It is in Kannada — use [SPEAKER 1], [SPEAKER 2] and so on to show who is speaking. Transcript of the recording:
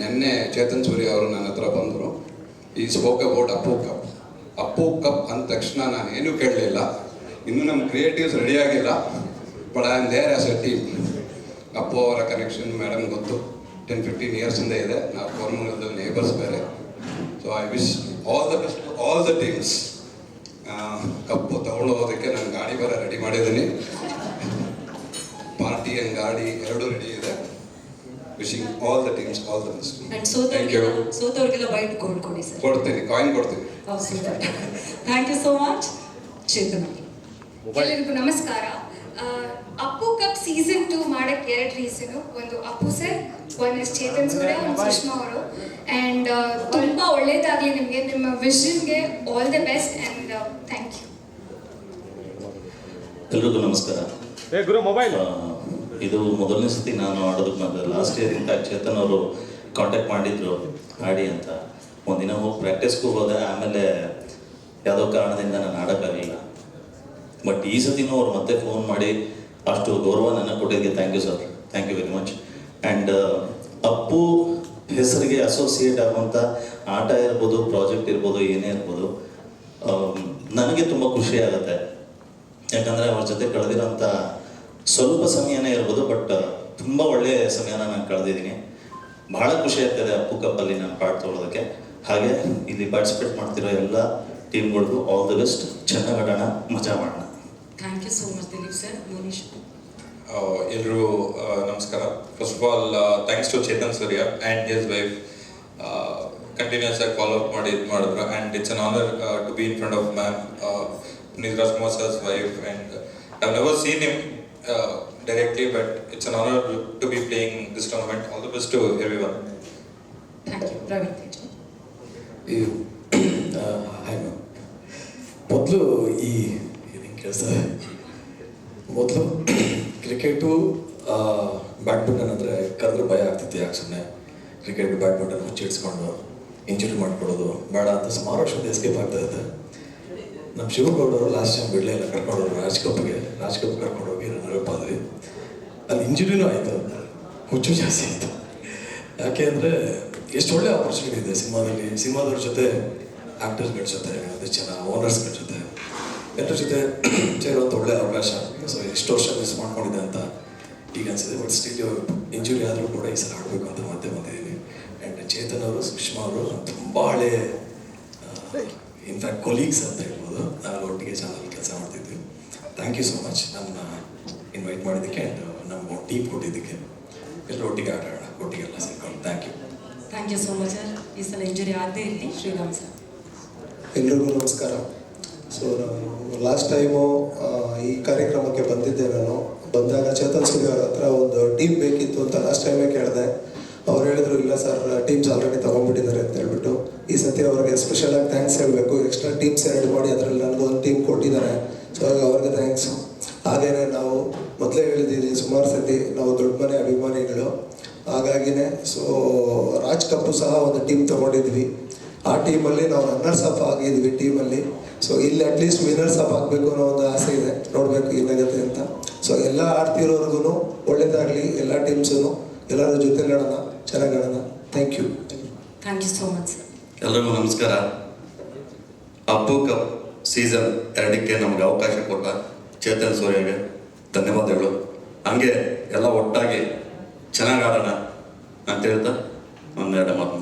[SPEAKER 1] ನಿನ್ನೆ ಚೇತನ್ ಸೂರ್ಯ ಅವರು ನನ್ನ ಹತ್ರ ಬಂದರು, ಈ spoke about Appu cup Appu cup ಅಂದ ತಕ್ಷಣ ನಾನು ಏನೂ ಕೇಳಲಿಲ್ಲ. ಇನ್ನೂ ನಮ್ಮ ಕ್ರಿಯೇಟಿವ್ಸ್ ರೆಡಿ ಆಗಿಲ್ಲ. But I am there as a team Appu ಅವರ ಕನೆಕ್ಷನ್ ಮೇಡಮ್ ಗೊತ್ತು. ಟೆನ್ ಫಿಫ್ಟೀನ್ ಇಯರ್ಸಿಂದ ಇದೆ ನಾವು ಕೋರ್ಮಂಗಲದಲ್ಲಿ ನೇಬರ್ಸ್ ಬೇರೆ. So I wish all the best all the teams cup ತಗೊಂಡು ಹೋಗೋದಕ್ಕೆ ನಾನು ಗಾಡಿ ಬರ ರೆಡಿ ಮಾಡಿದ್ದೀನಿ. ಪಾರ್ಟಿ ಆ್ಯಂಡ್ ಗಾಡಿ ಎರಡೂ ರೆಡಿ ಇದೆ. Wishing all the teams all the best
[SPEAKER 2] and
[SPEAKER 1] thank you
[SPEAKER 2] ಸೋತವ್ರಿಗೆಲ್ಲ ಸೋತವ್ರಿಗೆಲ್ಲ ಬೈಟ್ ಕೊಡ್ಕೊಡಿ ಸರ್.
[SPEAKER 1] ಕೊಡ್ತೀನಿ ಕಾಯಿನ್ ಕೊಡ್ತೀನಿ.
[SPEAKER 2] Thank you so much Chetan.
[SPEAKER 3] ಎಲ್ಲರಿಗೂ ನಮಸ್ಕಾರ. ಅಪ್ಪು ಕಪ್ ಸೀಸನ್ ಟೂ ಮಾಡಕ್ಕೆ ಎರಡು ರೀಸನ್ ಒಂದು Appu sir one S Chetan Surya ಒಂದು ಸುಷ್ಮಾ ಅವರು. ಅಂಡ್ ತುಂಬಾ ಒಳ್ಳೇದಾಗ್ಲಿ ನಿಮಗೆ. ನಿಮ್ಮ ವಿಷನ್ಗೆ all the best and thank you
[SPEAKER 4] ಎಲ್ರಿಗೂ ನಮಸ್ಕಾರ.
[SPEAKER 5] ಏ ಗುರು ಮೊಬೈಲ್
[SPEAKER 4] ಇದು ಮೊದಲನೇ ಸತಿ ನಾನು ಆಡೋದಕ್ಕೆ ಬಂದೆ ಲಾಸ್ಟ್ ಇಯರ್ ಇಂಥ ಚೇತನ್ ಅವರು ಕಾಂಟ್ಯಾಕ್ಟ್ ಮಾಡಿದ್ರು ಆಡಿ ಅಂತ. ಒಂದಿನ ಹೋಗಿ ಪ್ರಾಕ್ಟೀಸ್ಗೂ ಹೋದೆ, ಆಮೇಲೆ ಯಾವುದೋ ಕಾರಣದಿಂದ ನಾನು ಆಡೋಕ್ಕಾಗಲಿಲ್ಲ. ಬಟ್ ಈ ಸತಿನೂ ಅವ್ರು ಮತ್ತೆ ಫೋನ್ ಮಾಡಿ ಅಷ್ಟು ಗೌರವ ನನ್ನ ಕೊಟ್ಟಿದ್ದಕ್ಕೆ thank you sir thank you very much and Appu ಹೆಸರಿಗೆ ಅಸೋಸಿಯೇಟ್ ಆಗುವಂಥ ಆಟ ಇರ್ಬೋದು ಪ್ರಾಜೆಕ್ಟ್ ಇರ್ಬೋದು, ಏನೇ ಇರ್ಬೋದು ನನಗೆ ತುಂಬ ಖುಷಿ ಆಗುತ್ತೆ. ಯಾಕಂದರೆ ಅವ್ರ ಜೊತೆ ಕಳೆದಿರೋಂಥ ಸ್ವಲ್ಪ ಸಮಯನೇ ಇರ್ಬೋದು ಬಟ್ ತುಂಬ ಒಳ್ಳೆಯ ಸಮಯನ ನಾನು ಕಳೆದಿದ್ದೀನಿ. ಬಹಳ ಖುಷಿ ಆಗ್ತದೆ ಅಪ್ಪು ಕಪ್ಪಲ್ಲಿ ನಾನು ಪಾರ್ಟ್ ತೊಗೊಳೋದಕ್ಕೆ. ಹಾಗೆ ಇಲ್ಲಿ ಪಾರ್ಟಿಸಿಪೇಟ್ ಮಾಡ್ತಿರೋ ಎಲ್ಲ ಟೀಮ್ಗಳಿಗೂ ಆಲ್ ದಿ ಬೆಸ್ಟ್ ಚೆನ್ನಾಗಿ ಆಡೋಣ ಮಜಾ ಮಾಡೋಣ.
[SPEAKER 2] Thank you so much Dilip sir Monish
[SPEAKER 6] ಎಲ್ಲರೂ ನಮಸ್ಕಾರ. First of all thanks to Chetan Surya and his wife continuous ಆಗಿ ಫಾಲೋ ಅಪ್ ಮಾಡಿ ಇದು ಮಾಡಿದ್ರು. And it's an honour to be in front of ma'am Puneeth Rajkumar sir's wife and I never seen him directly but it's an honour to be playing this tournament all the best to everyone
[SPEAKER 2] thank you Praveen Tej
[SPEAKER 7] ಈ ಹಾಯ್ ಮ್ಯಾಮ್ ಮೊದಲು ಈ ಏನೇನು ಕೆಲಸ? ಮೊದಲು ಕ್ರಿಕೆಟು ಬ್ಯಾಡ್ಮಿಂಟನ್ ಅಂದರೆ ಕರೆದ್ರೆ ಭಯ ಆಗ್ತಿತ್ತು ಯಾಕೆ ಸುಮ್ಮನೆ ಕ್ರಿಕೆಟ್ ಬ್ಯಾಡ್ಮಿಂಟನ್ ಮುಚ್ಚಿಡ್ಸ್ಕೊಂಡು ಇಂಜುರಿ ಮಾಡ್ಕೊಡೋದು ಬೇಡ ಅಂತ ಸುಮಾರು ವರ್ಷದ ಎಸ್ಕೇಪ್ ಆಗ್ತಾ ಇದೆ ನಮ್ಮ ಶಿವಗೌಡರು ಲಾಸ್ಟ್ ಟೈಮ್ ಬಿಡಲೇ ಇಲ್ಲ ಕರ್ಕೊಂಡು ರಾಜ್ಕಪ್ಗೆ. ರಾಜ್ಕಪ್ ರಾಜ್ ಕಪ್ ಕರ್ಕೊಂಡು ಹೋಗಿ ರನ್ನರ್ ಬಂದ್ವಿ ಅಲ್ಲಿ ಇಂಜುರಿನೂ ಆಯಿತು. ಹುಚ್ಚು ಜಾಸ್ತಿ ಆಯಿತು. ಯಾಕೆ ಅಂದರೆ ಎಷ್ಟು ಒಳ್ಳೆ ಆಪರ್ಚುನಿಟಿ ಇದೆ ಸಿನಿಮಾದಲ್ಲಿ. ಸಿನಿಮಾದವ್ರ ಜೊತೆ ಆ್ಯಕ್ಟರ್ಸ್ಗಳ ಜೊತೆ ಅದೇ ಜನ ಓನರ್ಸ್ಗಳ ಜೊತೆ. ಎಲ್ಲರ ಜೊತೆ ಸೇರುವಂಥ ಒಳ್ಳೆ ಅವಕಾಶ. ಸೊ ಎಷ್ಟು ವರ್ಷ ಮಿಸ್ ಮಾಡ್ಕೊಂಡಿದೆ ಅಂತ ಈಗ ಅನಿಸಿದೆ ಬಟ್ ಸ್ಟಿಲ್ ಇಂಜುರಿ ಆದರೂ ಕೂಡ ಈ ಸಲ ಆಡಬೇಕು ಅಂತ ಮತ್ತೆ ಬಂದಿದ್ದೀನಿ. ಆ್ಯಂಡ್ ಚೇತನ್ ಅವರು, ಸುಷ್ಮಾ ಅವರು ತುಂಬ ಹಳೆ ಇನ್ಫ್ಯಾಕ್ಟ್ ಕೊಲೀಗ್ಸ್ ಅಂತ ಹೇಳ್ಬೋದು. ನಾವು ಒಟ್ಟಿಗೆ ಚಾನಲ್ ಕೆಲಸ ಮಾಡ್ತಿದ್ವಿ. ಥ್ಯಾಂಕ್ ಯು ಸೊ ಮಚ್ ನಮ್ಮನ್ನ ಇನ್ವೈಟ್ ಮಾಡಿದ್ದಕ್ಕೆ ಆ್ಯಂಡ್ ನಮ್ಮ ಟೀಮ್ ಕೊಟ್ಟಿದ್ದಕ್ಕೆ. ಎಲ್ಲರೂ ಒಟ್ಟಿಗೆ ಆಟ ಆಡೋಣ. ಒಟ್ಟಿಗೆಲ್ಲ ಸೇರ್ಕೊಂಡು. Thank you
[SPEAKER 2] thank you so much sir ಈ ಸಲ ಇಂಜುರಿ ಆಗದೇ ಇರಲಿ. ಶ್ರೀರಾಮ್ ಸರ್
[SPEAKER 8] ಎಲ್ರಿಗೂ ನಮಸ್ಕಾರ. ಸೊ ನಾನು ಲಾಸ್ಟ್ ಟೈಮು ಈ ಕಾರ್ಯಕ್ರಮಕ್ಕೆ ಬಂದಿದ್ದೆ ನಾನು. ಬಂದಾಗ ಚೇತನ್ ಸೂರ್ಯ ಅವ್ರ ಹತ್ರ ಒಂದು ಟೀಮ್ ಬೇಕಿತ್ತು ಅಂತ ಲಾಸ್ಟ್ ಟೈಮೇ ಕೇಳಿದೆ. ಅವ್ರು ಹೇಳಿದ್ರು, ಇಲ್ಲ ಸರ್ ಟೀಮ್ಸ್ ಆಲ್ರೆಡಿ ತೊಗೊಂಡ್ಬಿಟ್ಟಿದ್ದಾರೆ ಅಂತ ಹೇಳ್ಬಿಟ್ಟು. ಈ ಸತಿ ಅವ್ರಿಗೆ ಸ್ಪೆಷಲ್ ಆಗಿ ಥ್ಯಾಂಕ್ಸ್ ಹೇಳಬೇಕು. ಎಕ್ಸ್ಟ್ರಾ ಟೀಮ್ಸ್ ಎರಡು ಮಾಡಿ ಅದರಲ್ಲಿ ನನಗೊಂದು ಟೀಮ್ ಕೊಟ್ಟಿದ್ದಾರೆ. ಸೊ ಅವ್ರಿಗೆ ಥ್ಯಾಂಕ್ಸ್ ಹಾಗೇನೆ ನಾವು ಮೊದಲೇ ಹೇಳಿದ್ದೀವಿ ಸುಮಾರು ಸತಿ ನಾವು ದೊಡ್ಡ ಮನೆ ಅಭಿಮಾನಿಗಳು. ಹಾಗಾಗಿನೇ ಸೊ ರಾಜ್ ಕಪ್ಪು ಸಹ ಒಂದು ಟೀಮ್ ತೊಗೊಂಡಿದ್ವಿ. ಆ ಟೀಮಲ್ಲಿ ನಾವು ರನ್ನರ್ಸ್ ಅಪ್ ಆಗಿದ್ವಿ ಟೀಮಲ್ಲಿ ಸೊ ಇಲ್ಲಿ ಅಟ್ಲೀಸ್ಟ್ ವಿನ್ನರ್ಸ್ ಅಪ್ ಆಗಬೇಕು ಅನ್ನೋ ಒಂದು ಆಸೆ ಇದೆ. ನೋಡಬೇಕು ಏನಾಗುತ್ತೆ ಅಂತ. ಸೊ ಎಲ್ಲ ಆಡ್ತಿರೋರ್ಗು ಒಳ್ಳೇದಾಗಲಿ, ಎಲ್ಲ ಟೀಮ್ಸು ಎಲ್ಲರ ಜೊತೆಗಳನ್ನ ಆಡೋಣ ಚೆನ್ನಾಗಿ ಆಡೋಣ thank you
[SPEAKER 2] thank you so much
[SPEAKER 9] ಎಲ್ಲರಿಗೂ ನಮಸ್ಕಾರ. ಅಪ್ಪು ಕಪ್ ಸೀಸನ್ ಎರಡಕ್ಕೆ ನಮ್ಗೆ ಅವಕಾಶ ಕೊಟ್ಟ ಚೇತನ್ ಸೂರ್ಯಗೆ ಧನ್ಯವಾದಗಳು. ಹಂಗೆ ಎಲ್ಲ ಒಟ್ಟಾಗಿ ಚೆನ್ನಾಗಿ ಆಡೋಣ ಅಂತ ಹೇಳ್ತಾ ಒಂದೆರಡು ಮಾತು.